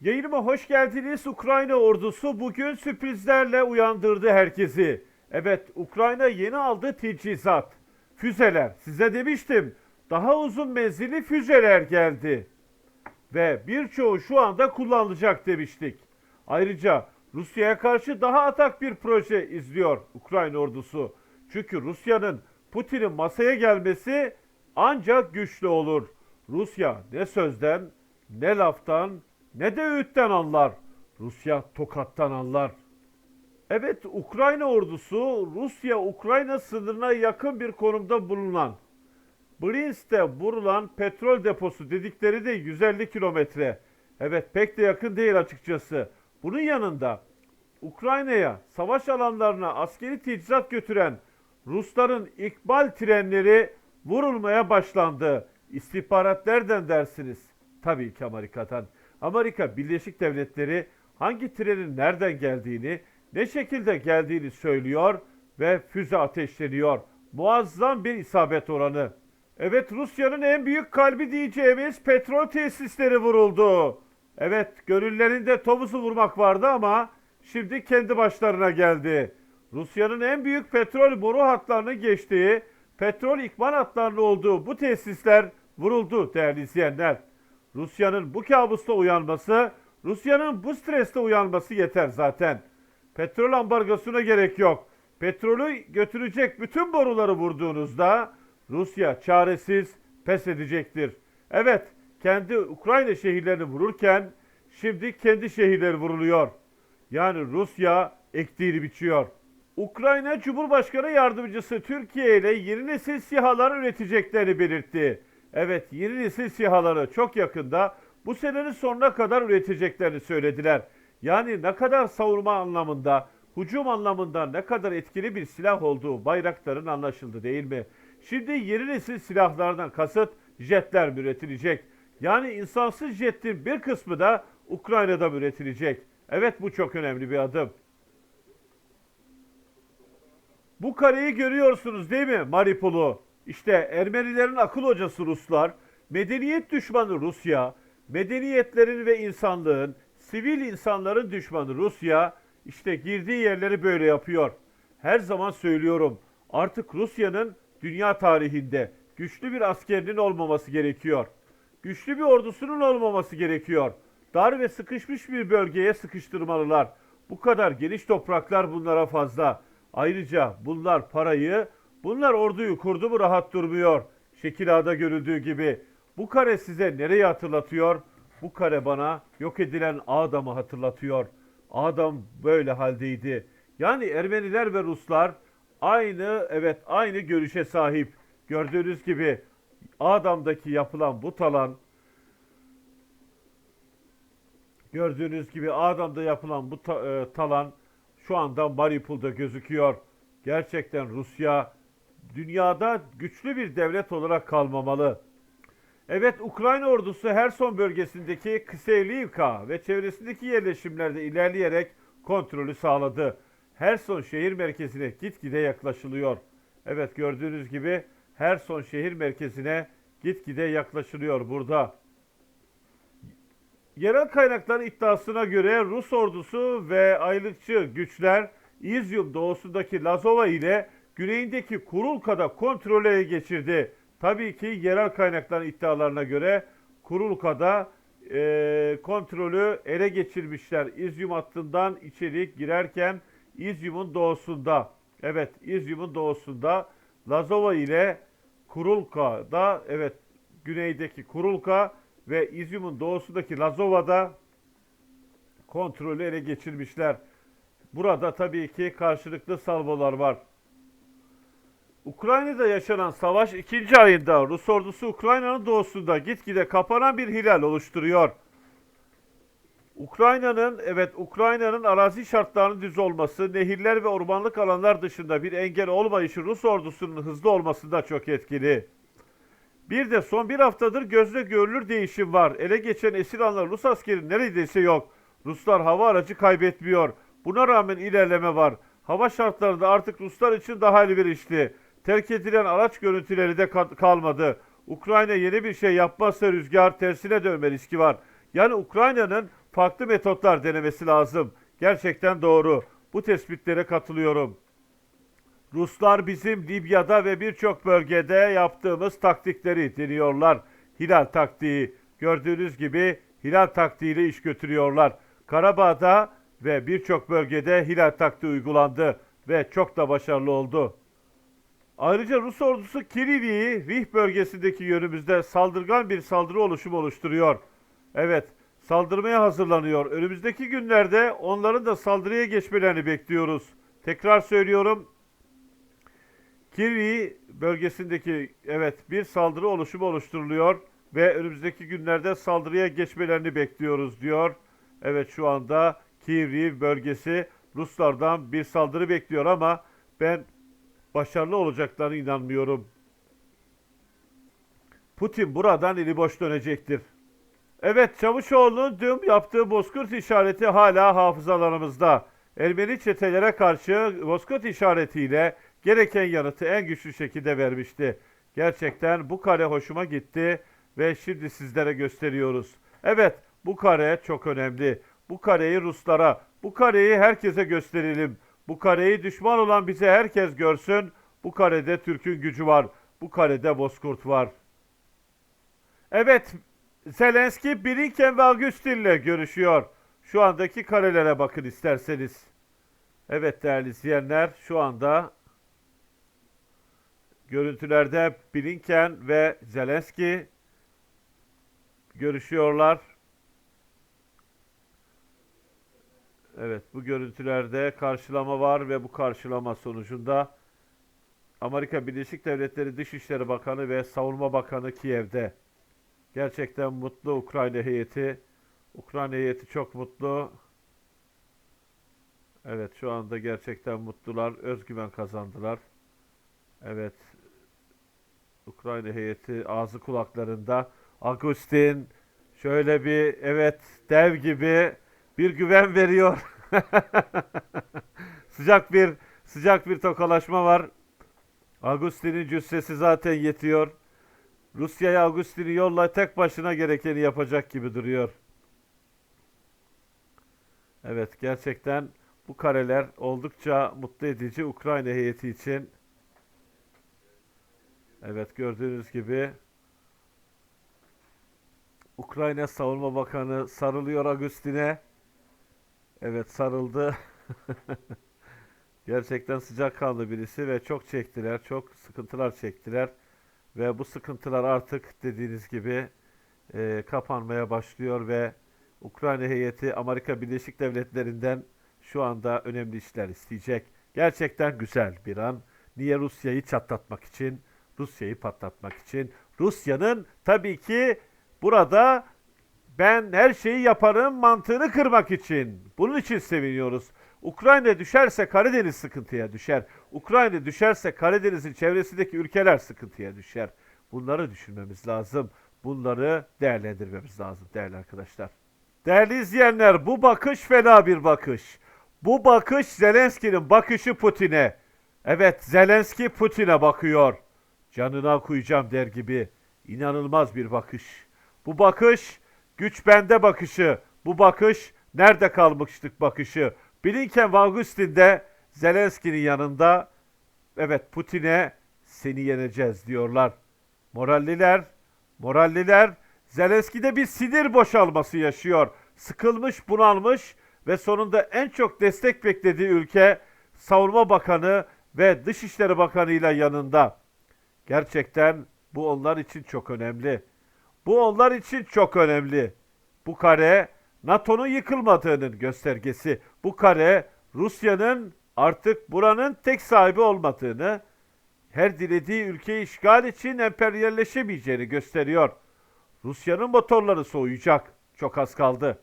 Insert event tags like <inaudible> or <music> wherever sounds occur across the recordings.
Yayınıma hoş geldiniz. Ukrayna ordusu bugün sürprizlerle uyandırdı herkesi. Evet, Ukrayna yeni aldı teçhizat. Füzeler. Size demiştim. Daha uzun menzilli füzeler geldi. Ve birçoğu şu anda kullanılacak demiştik. Ayrıca Rusya'ya karşı daha atak bir proje izliyor Ukrayna ordusu. Çünkü Rusya'nın Putin'in masaya gelmesi ancak güçlü olur. Rusya ne sözden, ne laftan, ne de öğütten anlar. Rusya tokattan anlar. Evet, Ukrayna ordusu Rusya-Ukrayna sınırına yakın bir konumda bulunan Brinsk'te vurulan petrol deposu dedikleri de 150 kilometre. Evet pek de yakın değil açıkçası. Bunun yanında Ukrayna'ya savaş alanlarına askeri teçhizat götüren Rusların ikbal trenleri vurulmaya başlandı. İstihbarat nereden dersiniz? Tabii ki Amerika'dan. Amerika Birleşik Devletleri hangi trenin nereden geldiğini, ne şekilde geldiğini söylüyor ve füze ateşleniyor. Muazzam bir isabet oranı. Evet Rusya'nın en büyük kalbi diyeceğimiz petrol tesisleri vuruldu. Evet gönüllerinde tomuzu vurmak vardı ama şimdi kendi başlarına geldi. Rusya'nın en büyük petrol boru hatlarının geçtiği, petrol ikmal hatlarının olduğu bu tesisler vuruldu değerli izleyenler. Rusya'nın bu kabusta uyanması, Rusya'nın bu streste uyanması yeter zaten. Petrol ambargosuna gerek yok. Petrolü götürecek bütün boruları vurduğunuzda Rusya çaresiz pes edecektir. Evet, kendi Ukrayna şehirlerini vururken şimdi kendi şehirleri vuruluyor. Yani Rusya ektiğini biçiyor. Ukrayna Cumhurbaşkanı Yardımcısı Türkiye ile yeni nesil SİHA'lar üreteceklerini belirtti. Evet, yeni nesil SİHA'ları çok yakında bu senenin sonuna kadar üreteceklerini söylediler. Yani ne kadar savunma anlamında, hücum anlamında ne kadar etkili bir silah olduğu Bayraktar'ın anlaşıldı değil mi? Şimdi yeni nesil silahlardan kasıt jetler üretilecek? Yani insansız jetin bir kısmı da Ukrayna'da üretilecek? Evet bu çok önemli bir adım. Bu kareyi görüyorsunuz değil mi Maripol'u? İşte Ermenilerin akıl hocası Ruslar, medeniyet düşmanı Rusya, medeniyetlerin ve insanlığın, sivil insanların düşmanı Rusya, işte girdiği yerleri böyle yapıyor. Her zaman söylüyorum, artık Rusya'nın dünya tarihinde güçlü bir askerinin olmaması gerekiyor. Güçlü bir ordusunun olmaması gerekiyor. Dar ve sıkışmış bir bölgeye sıkıştırmalılar. Bu kadar geniş topraklar bunlara fazla. Ayrıca bunlar parayı, bunlar orduyu kurdu mu rahat durmuyor. Şekil Ağa'da görüldüğü gibi. Bu kare size nereyi hatırlatıyor? Bu kare bana yok edilen Adam'ı hatırlatıyor. Adam böyle haldeydi. Yani Ermeniler ve Ruslar aynı evet aynı görüşe sahip. Gördüğünüz gibi Adam'daki yapılan bu talan gördüğünüz gibi Adam'da yapılan bu ta- e, talan şu anda Mariupol'da gözüküyor. Gerçekten Rusya dünyada güçlü bir devlet olarak kalmamalı. Evet Ukrayna ordusu Herson bölgesindeki Kısevlivka ve çevresindeki yerleşimlerde ilerleyerek kontrolü sağladı. Herson şehir merkezine gitgide yaklaşılıyor. Evet gördüğünüz gibi Herson şehir merkezine gitgide yaklaşılıyor burada. Yerel kaynakların iddiasına göre Rus ordusu ve aylıkçı güçler İzyum doğusundaki Lazova ile güneyindeki Kurulka'da kontrolü ele geçirdi. Tabii ki yerel kaynakların iddialarına göre Kurulka'da eee, kontrolü ele geçirmişler. İzyum hattından içeri girerken İzyum'un doğusunda, evet İzyum'un doğusunda Lazova ile Kurulka'da, evet güneydeki Kurulka ve İzyum'un doğusundaki Lazova'da kontrolü ele geçirmişler. Burada tabii ki karşılıklı salvolar var. Ukrayna'da yaşanan savaş ikinci ayında Rus ordusu Ukrayna'nın doğusunda gitgide kapanan bir hilal oluşturuyor. Ukrayna'nın evet Ukrayna'nın arazi şartlarının düz olması, nehirler ve ormanlık alanlar dışında bir engel olmayışı Rus ordusunun hızlı olmasında çok etkili. Bir de son bir haftadır gözle görülür değişim var. Ele geçen esir alınan Rus askeri neredeyse yok. Ruslar hava aracı kaybetmiyor. Buna rağmen ilerleme var. Hava şartlarında artık Ruslar için daha elverişli. Terk edilen araç görüntüleri de ka- kalmadı. Ukrayna yeni bir şey yapmazsa rüzgar tersine dönme riski var. Yani Ukrayna'nın farklı metotlar denemesi lazım. Gerçekten doğru. Bu tespitlere katılıyorum. Ruslar bizim Libya'da ve birçok bölgede yaptığımız taktikleri deniyorlar. Hilal taktiği. Gördüğünüz gibi hilal taktiğiyle iş götürüyorlar. Karabağ'da ve birçok bölgede hilal taktiği uygulandı ve çok da başarılı oldu. Ayrıca Rus ordusu Kirili'yi Rih bölgesindeki yönümüzde saldırgan bir saldırı oluşumu oluşturuyor. Evet, saldırmaya hazırlanıyor. Önümüzdeki günlerde onların da saldırıya geçmelerini bekliyoruz. Tekrar söylüyorum. Kirli bölgesindeki evet bir saldırı oluşumu oluşturuluyor ve önümüzdeki günlerde saldırıya geçmelerini bekliyoruz diyor. Evet şu anda Kivri bölgesi Ruslardan bir saldırı bekliyor ama ben başarılı olacaklarına inanmıyorum. Putin buradan eli boş dönecektir. Evet Çavuşoğlu'nun dün yaptığı bozkurt işareti hala hafızalarımızda. Ermeni çetelere karşı bozkurt işaretiyle gereken yanıtı en güçlü şekilde vermişti. Gerçekten bu kare hoşuma gitti ve şimdi sizlere gösteriyoruz. Evet bu kare çok önemli. Bu kareyi Ruslara, bu kareyi herkese gösterelim. Bu kareyi düşman olan bize herkes görsün. Bu karede Türk'ün gücü var. Bu karede Bozkurt var. Evet, Zelenski Blinken ve Augustin'le görüşüyor. Şu andaki karelere bakın isterseniz. Evet değerli izleyenler, şu anda görüntülerde Blinken ve Zelenski görüşüyorlar. Evet, bu görüntülerde karşılama var ve bu karşılama sonucunda Amerika Birleşik Devletleri Dışişleri Bakanı ve Savunma Bakanı Kiev'de. Gerçekten mutlu Ukrayna heyeti. Ukrayna heyeti çok mutlu. Evet şu anda gerçekten mutlular. Özgüven kazandılar. Evet. Ukrayna heyeti ağzı kulaklarında. Agustin şöyle bir evet dev gibi bir güven veriyor. <laughs> sıcak bir sıcak bir tokalaşma var. Agustin'in cüssesi zaten yetiyor. Rusya'ya Agustin'i yolla tek başına gerekeni yapacak gibi duruyor. Evet gerçekten bu kareler oldukça mutlu edici Ukrayna heyeti için. Evet gördüğünüz gibi Ukrayna Savunma Bakanı sarılıyor Agustin'e. Evet sarıldı. <laughs> Gerçekten sıcakkanlı birisi ve çok çektiler, çok sıkıntılar çektiler. Ve bu sıkıntılar artık dediğiniz gibi e, kapanmaya başlıyor ve Ukrayna heyeti Amerika Birleşik Devletleri'nden şu anda önemli işler isteyecek. Gerçekten güzel bir an. Niye Rusya'yı çatlatmak için, Rusya'yı patlatmak için. Rusya'nın tabii ki burada ben her şeyi yaparım mantığını kırmak için. Bunun için seviniyoruz. Ukrayna düşerse Karadeniz sıkıntıya düşer. Ukrayna düşerse Karadeniz'in çevresindeki ülkeler sıkıntıya düşer. Bunları düşünmemiz lazım. Bunları değerlendirmemiz lazım değerli arkadaşlar. Değerli izleyenler bu bakış fena bir bakış. Bu bakış Zelenski'nin bakışı Putin'e. Evet Zelenski Putin'e bakıyor. Canına koyacağım der gibi. İnanılmaz bir bakış. Bu bakış güç bende bakışı. Bu bakış nerede kalmıştık bakışı. Blinken ve de Zelenski'nin yanında evet Putin'e seni yeneceğiz diyorlar. Moralliler, moralliler Zelenski'de bir sinir boşalması yaşıyor. Sıkılmış, bunalmış ve sonunda en çok destek beklediği ülke Savunma Bakanı ve Dışişleri Bakanı ile yanında. Gerçekten bu onlar için çok önemli. Bu onlar için çok önemli. Bu kare NATO'nun yıkılmadığının göstergesi. Bu kare Rusya'nın artık buranın tek sahibi olmadığını, her dilediği ülkeyi işgal için emperyalleşemeyeceğini gösteriyor. Rusya'nın motorları soğuyacak. Çok az kaldı.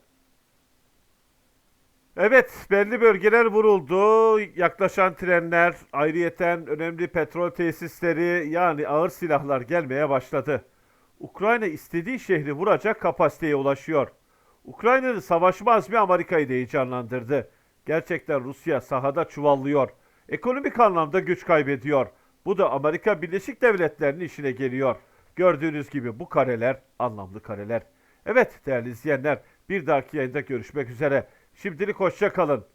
Evet, belli bölgeler vuruldu. Yaklaşan trenler, ayrıyeten önemli petrol tesisleri yani ağır silahlar gelmeye başladı. Ukrayna istediği şehri vuracak kapasiteye ulaşıyor. Ukrayna'nın savaşma azmi Amerika'yı da heyecanlandırdı. Gerçekten Rusya sahada çuvallıyor. Ekonomik anlamda güç kaybediyor. Bu da Amerika Birleşik Devletleri'nin işine geliyor. Gördüğünüz gibi bu kareler anlamlı kareler. Evet değerli izleyenler Bir dahaki yayında görüşmek üzere. Şimdilik hoşça kalın.